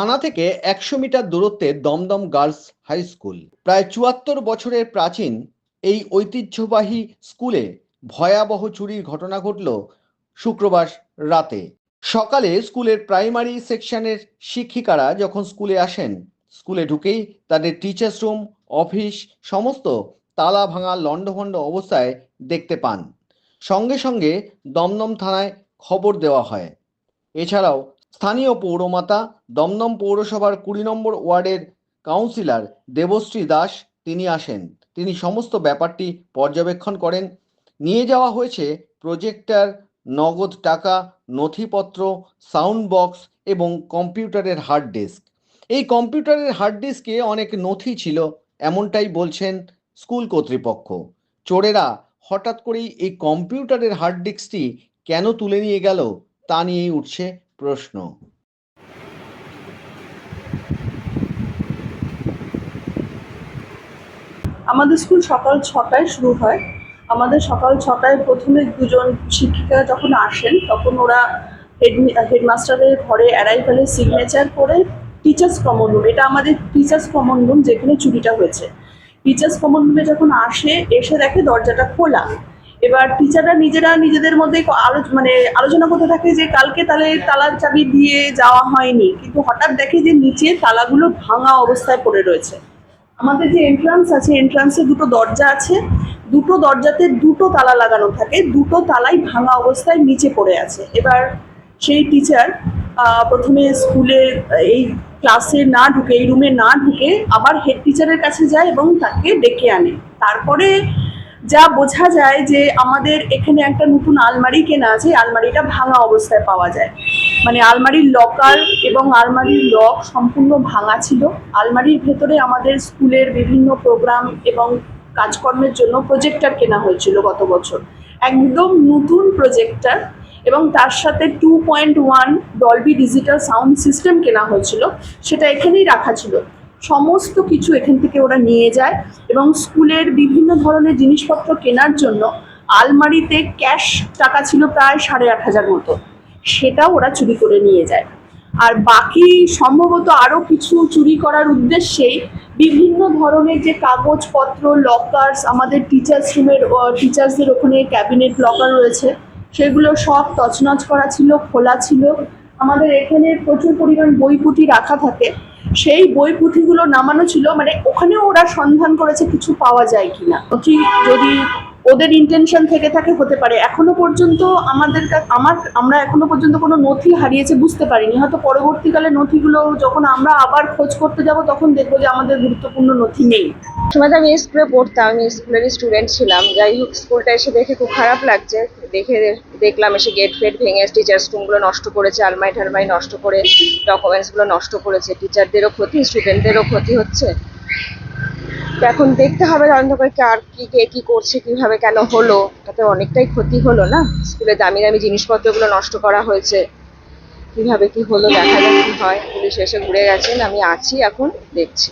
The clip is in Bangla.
থানা থেকে একশো মিটার দূরত্বে দমদম গার্লস হাই স্কুল। প্রায় চুয়াত্তর বছরের প্রাচীন এই ঐতিহ্যবাহী স্কুলে ভয়াবহ চুরির ঘটনা ঘটল শুক্রবার রাতে। সকালে স্কুলের প্রাইমারি সেকশনের শিক্ষিকারা যখন স্কুলে আসেন, স্কুলে ঢুকেই তাদের টিচার্স রুম, অফিস, সমস্ত তালা ভাঙা লণ্ডভণ্ড অবস্থায় দেখতে পান। সঙ্গে সঙ্গে দমদম থানায় খবর দেওয়া হয়। এছাড়াও স্থানীয় পৌরমাতা দমদম পৌরসভার কুড়ি নম্বর ওয়ার্ডের কাউন্সিলর দেবশ্রী দাস তিনি আসেন। তিনি সমস্ত ব্যাপারটি পর্যবেক্ষণ করেন। নিয়ে যাওয়া হয়েছে প্রজেক্টর, নগদ টাকা, নথিপত্র, সাউন্ড বক্স এবং কম্পিউটারের হার্ড ডিস্ক। এই কম্পিউটারের হার্ড ডিস্কে অনেক নথি ছিল, এমনটাই বলছেন স্কুল কর্তৃপক্ষ। চোরেরা হঠাৎ করেই এই কম্পিউটারের হার্ড ডিস্কটি কেন তুলে নিয়ে গেল তা নিয়েই উঠছে প্রশ্ন। আমাদের স্কুল সকাল ছটায় শুরু হয়। আমাদের সকাল ছটায় প্রথমে দুজন শিক্ষিকা যখন আসেন, তখন ওরা হেড হেডমাস্টারের ঘরে অ্যারাইভালের সিগনেচার করে টিচার্স কমন রুম এটা আমাদের টিচার্স কমন রুম যেখানে চুরিটা হয়েছে। টিচার্স কমন রুমে যখন আসে, এসে দেখে দরজাটা খোলা। এবার টিচাররা নিজেরা নিজেদের মধ্যে মানে আলোচনা করতে থাকে যে কালকে তাহলে তালার চাবি দিয়ে যাওয়া হয়নি। কিন্তু হঠাৎ দেখে যে নিচে তালাগুলো ভাঙা অবস্থায় পড়ে রয়েছে। আমাদের যে এন্ট্রান্স আছে এন্ট্রান্সে দুটো দরজা আছে। দুটো দরজাতে দুটো তালা লাগানো থাকে। দুটো তালাই ভাঙা অবস্থায় নিচে পড়ে আছে। এবার সেই টিচার প্রথমে স্কুলে এই ক্লাসে না ঢুকে, এই রুমে না ঢুকে আবার হেড টিচারের কাছে যায় এবং তাকে ডেকে আনে। তারপরে যা বোঝা যায় যে আমাদের এখানে একটা নতুন আলমারি কেনা আছে আলমারিটা ভাঙা অবস্থায় পাওয়া যায়। মানে আলমারির লকার এবং আলমারির লক সম্পূর্ণ ভাঙা ছিল। আলমারির ভেতরে আমাদের স্কুলের বিভিন্ন প্রোগ্রাম এবং কাজকর্মের জন্য প্রজেক্টার কেনা হয়েছিল গত বছর। একদম নতুন প্রজেক্টার এবং তার সাথে two point one Dolby digital sound system কেনা হয়েছিল। সেটা এখানেই রাখা ছিল। সমস্ত কিছু এখান থেকে ওরা নিয়ে যায় এবং স্কুলের বিভিন্ন ধরনের জিনিসপত্র কেনার জন্য আলমারিতে ক্যাশ টাকা ছিল প্রায় সাড়ে আট হাজার মতো। সেটাও ওরা চুরি করে নিয়ে যায়। আর বাকি সম্ভবত আরও কিছু চুরি করার উদ্দেশ্যেই বিভিন্ন ধরনের যে কাগজপত্র লকার্স আমাদের টিচার্স রুমের টিচার্সদের ওখানে ক্যাবিনেট লকার রয়েছে, সেগুলো সব তছনছ করা ছিল, খোলা ছিল। আমাদের এখানে প্রচুর পরিমাণ বই পুঁথি রাখা থাকে। সেই বই পুঁথিগুলো নামানো ছিল মানে ওখানেও ওরা সন্ধান করেছে কিছু পাওয়া যায় কিনা। যদি ওদের ইন্টেনশন থেকে থাকে, হতে পারে। এখনও পর্যন্ত আমাদের আমার, আমরা এখনও পর্যন্ত কোনো নথি হারিয়েছে বুঝতে পারিনি। হয়তো পরবর্তীকালে নথিগুলো যখন আমরা আবার খোঁজ করতে যাব, তখন দেখব যে আমাদের গুরুত্বপূর্ণ নথি নেই। সময় আমি স্কুলে পড়তাম, আমি স্কুলেরই স্টুডেন্ট ছিলাম। যাই হোক, স্কুলটা এসে দেখে খুব খারাপ লাগছে। দেখে দেখলাম এসে গেট ফেট ভেঙে টিচার্স রুমগুলো নষ্ট করেছে আলমাই ঠালমাই নষ্ট করে ডকুমেন্টসগুলো নষ্ট করেছে। টিচারদেরও ক্ষতি স্টুডেন্টদেরও ক্ষতি হচ্ছে। তো এখন দেখতে হবে তদন্ত করে কি আর কি, কে কি করছে, কীভাবে কেন হলো। তাতে অনেকটাই ক্ষতি হলো না? স্কুলে দামি দামি জিনিসপত্রগুলো নষ্ট করা হয়েছে। কীভাবে কি হলো, দেখা যাক কি হয়। পুলিশ এসে ঘুরে গেছেন, আমি আছি এখন, দেখছি।